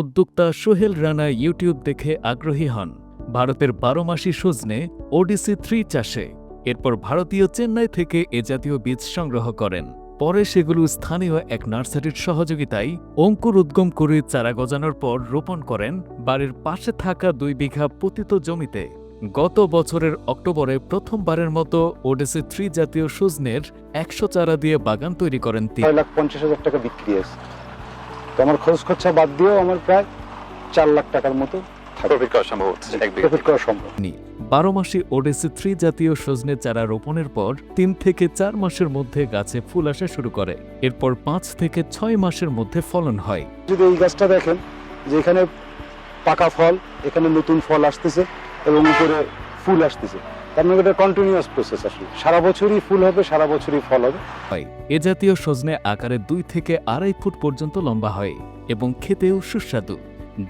উদ্যোক্তা সোহেল রানা ইউটিউব দেখে আগ্রহী হন। ভারতের বারো মাসি সজনে ওডিসি থ্রি চাষে। এরপর ভারতীয় চেন্নাই থেকে এ জাতীয় বীজ সংগ্রহ করেন। পরে সেগুলো স্থানীয় এক নার্সারির সহযোগিতায় অঙ্কুর উদ্গম করে চারা গজানোর পর রোপণ করেন বাড়ির পাশে থাকা দুই বিঘা পতিত জমিতে। গত বছরের অক্টোবরে প্রথমবারের মতো ওডিসি থ্রি জাতীয় সজনের একশো চারা দিয়ে বাগান তৈরি করেন তিনি। লাখ পঞ্চাশ হাজার টাকা বিক্রি আছে তো আমার খরচ খরচা বাদ দিয়েও আমার প্রায় চার লাখ টাকার মতো বারো মাসে ওডেসি থ্রি জাতীয় সজনে চারা রোপণের পর তিন থেকে চার মাসের মধ্যে গাছে ফুল আসা শুরু করে। এরপর পাঁচ থেকে ছয় মাসের মধ্যে ফলন হয়। যদি এই গাছটা দেখেন যে এখানে পাকা ফল এখানে নতুন ফল আসতেছে এবং উপরে ফুল আসতেছে। তার মানে এটা কন্টিনিউয়াস প্রসেস আসলে। সারা বছরই ফুল হবে সারা বছরই ফল হবে। এ জাতীয় সজনে আকারে দুই থেকে আড়াই ফুট পর্যন্ত লম্বা হয় এবং খেতেও সুস্বাদু।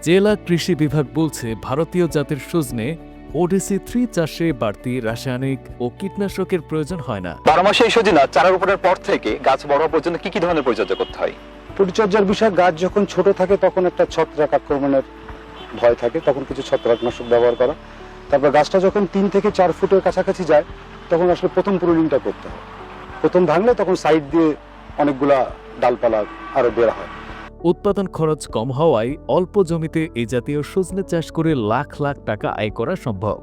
জেলা কৃষি বিভাগ বলছে ভারতীয় জাতের সজনে ওডিসি থ্রি চাষে বাড়তি রাসায়নিক ও কীটনাশকের প্রয়োজন হয় না। বারো মাসে এই সজিনা চারা রোপণের পর থেকে গাছ বড় পর্যন্ত কি কি ধরনের পরিচর্যা করতে হয়? পরিচর্যার বিষয় গাছ যখন ছোট থাকে তখন একটা ছত্রাক আক্রমণের ভয় থাকে তখন কিছু ছত্রাকনাশক ব্যবহার করা। তারপর গাছটা যখন তিন থেকে চার ফুটের কাছাকাছি যায়, তখন আসলে প্রথম প্রুনিংটা করতে হয়। প্রথম ভাঙলে তখন সাইড দিয়ে অনেকগুলা ডালপালা আরও বের হয়। উৎপাদন খরচ কম হওয়ায় অল্প জমিতে এ জাতীয় সজনে চাষ করে লাখ লাখ টাকা আয় করা সম্ভব।